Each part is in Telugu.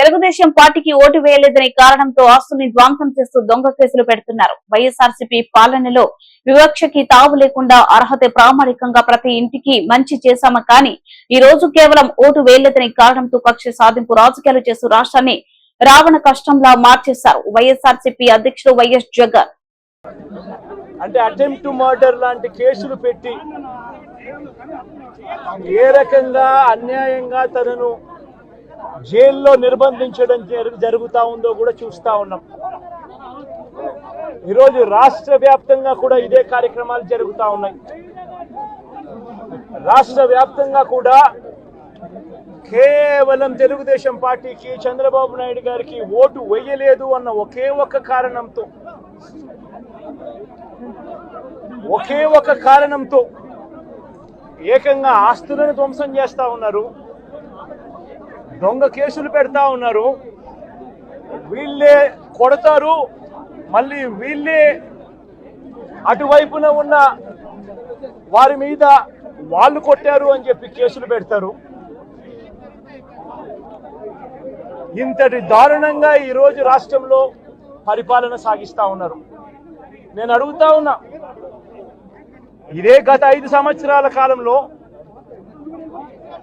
తెలుగుదేశం పార్టీకి ఓటు వేయలేదనే కారణంతో ఆస్తుల్ని ధ్వంసం చేస్తూ దొంగ కేసులు పెడుతున్నారు. వైఎస్ఆర్సీపీ పాలనలో వివక్షకి తావు లేకుండా అర్హత ప్రామాణికంగా ప్రతి ఇంటికి మంచి చేశామ కానీ ఈ రోజు కేవలం ఓటు వేయలేదనే కారణంతో కక్ష సాధింపు రాజకీయాలు చేస్తూ రాష్ట్రాన్ని రావణ కష్టంలా మార్చేశారు వైఎస్ఆర్సీపీ అధ్యక్షుడు వైఎస్ జగన్. అంటే అటెంప్ట్ మర్డర్ లాంటి కేసులు పెట్టి ఏ రకంగా అన్యాయంగా తనను జైల్లో నిర్బంధించడం జరుగుతూ జరుగుతా ఉందో కూడా చూస్తా ఉన్నాం. ఈరోజు రాష్ట్ర వ్యాప్తంగా కూడా ఇదే కార్యక్రమాలు జరుగుతా ఉన్నాయి. రాష్ట్ర వ్యాప్తంగా కూడా కేవలం తెలుగుదేశం పార్టీకి చంద్రబాబు నాయుడు గారికి ఓటు వేయలేదు అన్న ఒకే ఒక్క కారణంతో. ఒకే ఒక కారణంతో ఏకంగా ఆస్తులను ధ్వంసం చేస్తా ఉన్నారు. దొంగ కేసులు పెడతా ఉన్నారు. వీళ్ళే కొడతారు. మళ్ళీ వీళ్ళే అటువైపున ఉన్న వారి మీద వాళ్ళు కొట్టారు అని చెప్పి కేసులు పెడతారు. ఇంతటి దారుణంగా ఈరోజు రాష్ట్రంలో పరిపాలన సాగిస్తా ఉన్నారు. నేను అడుగుతా ఉన్నా ఇదే గత ఐదు సంవత్సరాల కాలంలో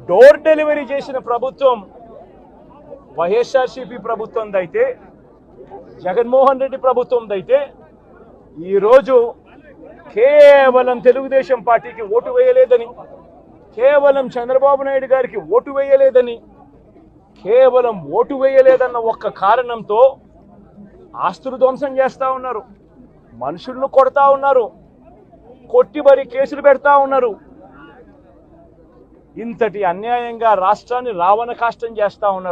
డోర్ డెలివరీ చేసిన ప్రభుత్వం వైఎస్ఆర్సీపీ ప్రభుత్వం జగన్మోహన్ రెడ్డి ప్రభుత్వం ఈరోజు కేవలం తెలుగుదేశం పార్టీకి ఓటు వేయలేదని కేవలం చంద్రబాబు నాయుడు గారికి ఓటు వేయలేదని కేవలం ఓటు వేయలేదన్న ఒక్క కారణంతో ఆస్తులు ధ్వంసం చేస్తూ ఉన్నారు మనుషులను కొడతా ఉన్నారు కొట్టి మరి కేసులు పెడతా ఉన్నారు. ఇంతటి అన్యాయంగా రాష్ట్రాన్ని రావణ కాష్టం చేస్తా ఉన్నారు.